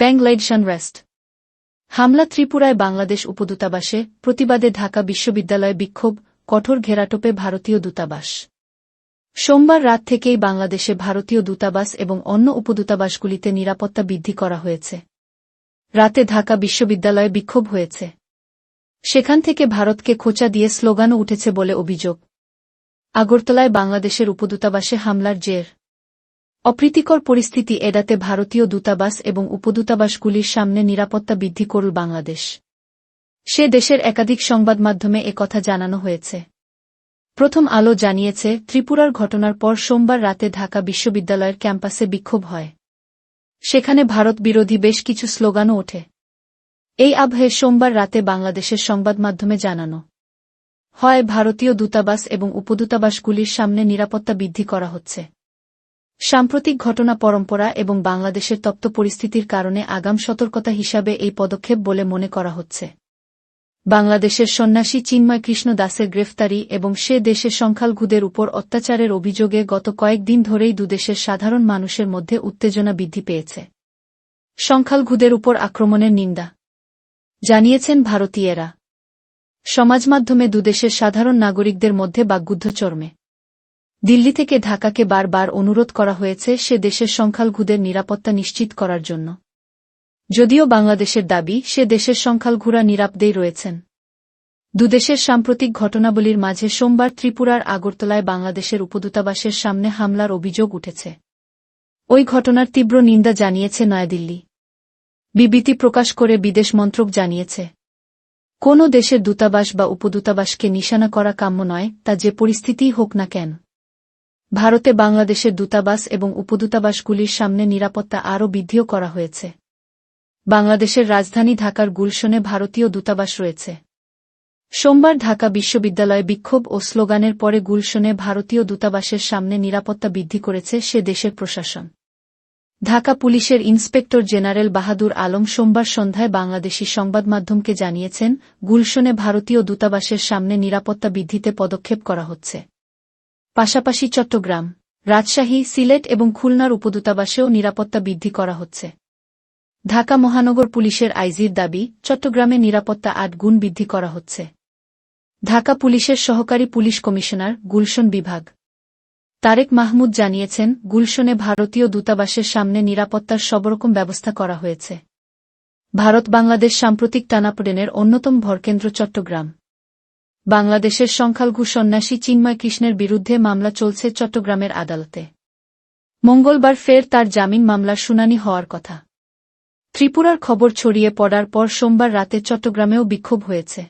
ব্যাংলাইডশন rest হামলা ত্রিপুরায় বাংলাদেশ উপদূতাবাসে, প্রতিবাদে ঢাকা বিশ্ববিদ্যালয়ে বিক্ষোভ, কঠোর ঘেরাটোপে ভারতীয় দূতাবাস। সোমবার রাত থেকেই বাংলাদেশে ভারতীয় দূতাবাস এবং অন্য উপদূতাবাসগুলিতে নিরাপত্তা বৃদ্ধি করা হয়েছে। রাতে ঢাকা বিশ্ববিদ্যালয়ে বিক্ষোভ হয়েছে। সেখান থেকে ভারতকে খোঁচা দিয়ে স্লোগানও উঠেছে বলে অভিযোগ। আগরতলায় বাংলাদেশের উপদূতাবাসে হামলার জের। অপ্রীতিকর পরিস্থিতি এড়াতে ভারতীয় দূতাবাস এবং উপদূতাবাসগুলির সামনে নিরাপত্তা বৃদ্ধি করল বাংলাদেশ। সে দেশের একাধিক সংবাদ মাধ্যমে একথা জানানো হয়েছে। প্রথম আলো জানিয়েছে, ত্রিপুরার ঘটনার পর সোমবার রাতে ঢাকা বিশ্ববিদ্যালয়ের ক্যাম্পাসে বিক্ষোভ হয়। সেখানে ভারত বিরোধী বেশ কিছু স্লোগানও ওঠে। এই আবহে সোমবার রাতে বাংলাদেশের সংবাদ মাধ্যমে জানানো হয়, ভারতীয় দূতাবাস এবং উপদূতাবাসগুলির সামনে নিরাপত্তা বৃদ্ধি করা হচ্ছে। সাম্প্রতিক ঘটনা পরম্পরা এবং বাংলাদেশের তপ্ত পরিস্থিতির কারণে আগাম সতর্কতা হিসাবে এই পদক্ষেপ বলে মনে করা হচ্ছে। বাংলাদেশের সন্ন্যাসী চিন্ময় কৃষ্ণ দাসের গ্রেফতারি এবং সে দেশের সংখ্যালঘুদের উপর অত্যাচারের অভিযোগে গত কয়েকদিন ধরেই দুদেশের সাধারণ মানুষের মধ্যে উত্তেজনা বৃদ্ধি পেয়েছে। সংখ্যালঘুদের উপর আক্রমণের নিন্দা। জানিয়েছেন ভারতীয়রা। সমাজমাধ্যমে দুদেশের সাধারণ নাগরিকদের মধ্যে বাগ্যুদ্ধ চর্মে। দিল্লি থেকে ঢাকাকে বারবার অনুরোধ করা হয়েছে সে দেশের সংখ্যালঘুদের নিরাপত্তা নিশ্চিত করার জন্য। যদিও বাংলাদেশের দাবি, সে দেশের সংখ্যালঘুরা নিরাপদেই রয়েছেন। দুদেশের সাম্প্রতিক ঘটনাবলীর মাঝে সোমবার ত্রিপুরার আগরতলায় বাংলাদেশের উপদূতাবাসের সামনে হামলার অভিযোগ উঠেছে। ওই ঘটনার তীব্র নিন্দা জানিয়েছে নয়াদিল্লি। বিবৃতি প্রকাশ করে বিদেশ মন্ত্রক জানিয়েছে। কোনো দেশের দূতাবাস বা উপদূতাবাসকে নিশানা করা কাম্য নয়, তা যে পরিস্থিতিই হোক না কেন। ভারতে বাংলাদেশের দূতাবাস এবং উপদূতাবাসগুলির সামনে নিরাপত্তা আরও বৃদ্ধিও করা হয়েছে। বাংলাদেশের রাজধানী ঢাকার গুলশনে ভারতীয় দূতাবাস রয়েছে। সোমবার ঢাকা বিশ্ববিদ্যালয়ে বিক্ষোভ ও স্লোগানের পরে গুলশনে ভারতীয় দূতাবাসের সামনে নিরাপত্তা বৃদ্ধি করেছে সে দেশের প্রশাসন। ঢাকা পুলিশের ইন্সপেক্টর জেনারেল বাহাদুর আলম সোমবার সন্ধ্যায় বাংলাদেশি সংবাদ মাধ্যমকে জানিয়েছেন, গুলশনে ভারতীয় দূতাবাসের সামনে নিরাপত্তা বৃদ্ধিতে পদক্ষেপ করা হচ্ছে। পাশাপাশি চট্টগ্রাম, রাজশাহী, সিলেট এবং খুলনার উপদূতাবাসেও নিরাপত্তা বৃদ্ধি করা হচ্ছে। ঢাকা মহানগর পুলিশের আইজির দাবি, চট্টগ্রামে নিরাপত্তা আট গুণ বৃদ্ধি করা হচ্ছে। ঢাকা পুলিশের সহকারী পুলিশ কমিশনার, গুলশন বিভাগ। তারেক মাহমুদ জানিয়েছেন, গুলশনে ভারতীয় দূতাবাসের সামনে নিরাপত্তার সবরকম ব্যবস্থা করা হয়েছে। ভারত বাংলাদেশ সাম্প্রতিক টানাপোড়েনের অন্যতম ভরকেন্দ্র চট্টগ্রাম। বাংলাদেশের সংখ্যালঘু সন্ন্যাসী চিন্ময় কৃষ্ণের বিরুদ্ধে মামলা চলছে চট্টগ্রামের আদালতে। মঙ্গলবার ফের তার জামিন মামলার শুনানি হওয়ার কথা। ত্রিপুরার খবর ছড়িয়ে পড়ার পর সোমবার রাতে চট্টগ্রামেও বিক্ষোভ হয়েছে।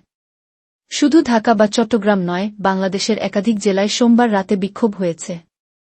শুধু ঢাকা বা চট্টগ্রাম নয়, বাংলাদেশের একাধিক জেলায় সোমবার রাতে বিক্ষোভ হয়েছে।